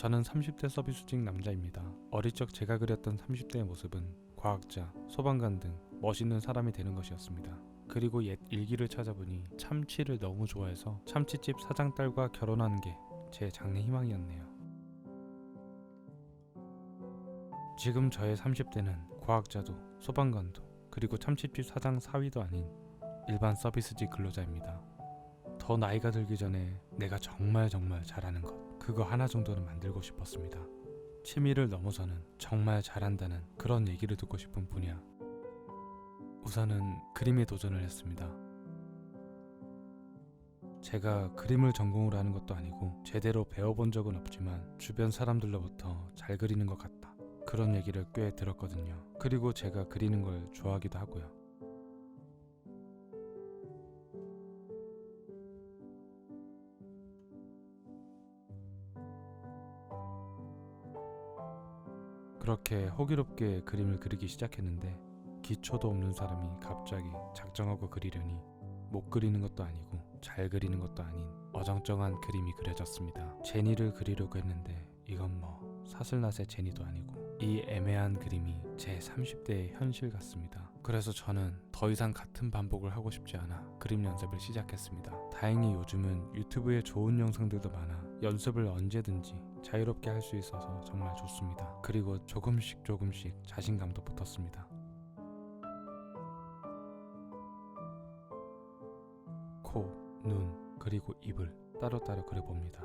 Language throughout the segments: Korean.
저는 30대 서비스직 남자입니다. 어릴 적 제가 그렸던 30대의 모습은 과학자, 소방관 등 멋있는 사람이 되는 것이었습니다. 그리고 옛 일기를 찾아보니 참치를 너무 좋아해서 참치집 사장 딸과 결혼하는 게 제 장래 희망이었네요. 지금 저의 30대는 과학자도 소방관도 그리고 참치집 사장 사위도 아닌 일반 서비스직 근로자입니다. 더 나이가 들기 전에 내가 정말 정말 잘하는 것 그거 하나 정도는 만들고 싶었습니다. 취미를 넘어서는 정말 잘한다는 그런 얘기를 듣고 싶은 분야. 우선은 그림에 도전을 했습니다. 제가 그림을 전공으로 하는 것도 아니고 제대로 배워본 적은 없지만 주변 사람들로부터 잘 그리는 것 같다. 그런 얘기를 꽤 들었거든요. 그리고 제가 그리는 걸 좋아하기도 하고요. 그렇게 호기롭게 그림을 그리기 시작했는데 기초도 없는 사람이 갑자기 작정하고 그리려니 못 그리는 것도 아니고 잘 그리는 것도 아닌 어정쩡한 그림이 그려졌습니다. 제니를 그리려고 했는데 이건 뭐 사슬낫의 제니도 아니고 이 애매한 그림이 제 30대의 현실 같습니다. 그래서 저는 더 이상 같은 반복을 하고 싶지 않아 그림 연습을 시작했습니다. 다행히 요즘은 유튜브에 좋은 영상들도 많아 연습을 언제든지 자유롭게 할 수 있어서 정말 좋습니다. 그리고 조금씩 조금씩 자신감도 붙었습니다. 코, 눈, 그리고 입을 따로따로 그려봅니다.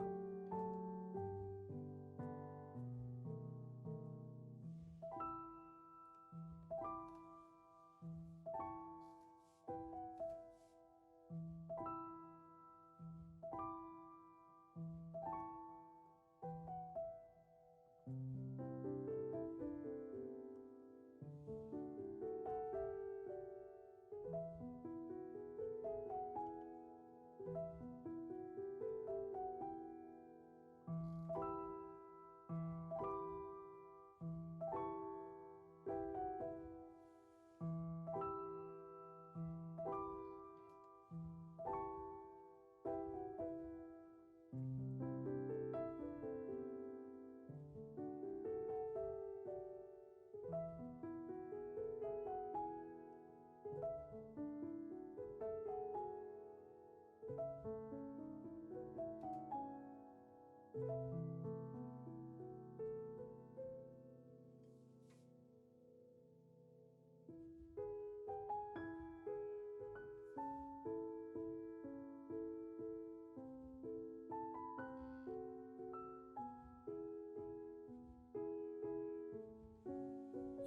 thank you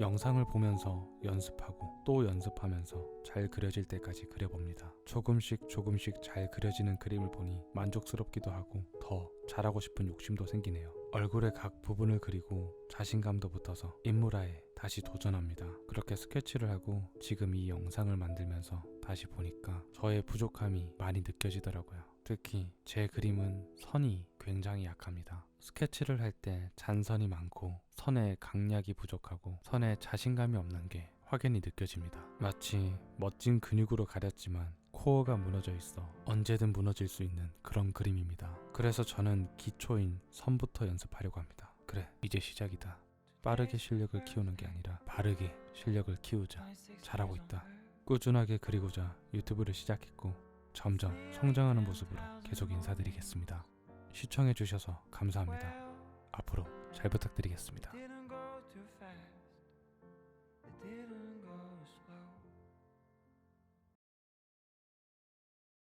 영상을 보면서 연습하고 또 연습하면서 잘 그려질 때까지 그려봅니다. 조금씩 조금씩 잘 그려지는 그림을 보니 만족스럽기도 하고 더 잘하고 싶은 욕심도 생기네요. 얼굴의 각 부분을 그리고 자신감도 붙어서 인물화에 다시 도전합니다. 그렇게 스케치를 하고 지금 이 영상을 만들면서 다시 보니까 저의 부족함이 많이 느껴지더라고요. 특히 제 그림은 선이 굉장히 약합니다. 스케치를 할 때 잔선이 많고 선에 강약이 부족하고 선에 자신감이 없는 게 확연히 느껴집니다. 마치 멋진 근육으로 가렸지만 코어가 무너져 있어 언제든 무너질 수 있는 그런 그림입니다. 그래서 저는 기초인 선부터 연습하려고 합니다. 그래, 이제 시작이다. 빠르게 실력을 키우는 게 아니라 바르게 실력을 키우자. 잘하고 있다. 꾸준하게 그리고자 유튜브를 시작했고 점점 성장하는 모습으로 계속 인사드리겠습니다. 시청해주셔서 감사합니다. 앞으로 잘 부탁드리겠습니다.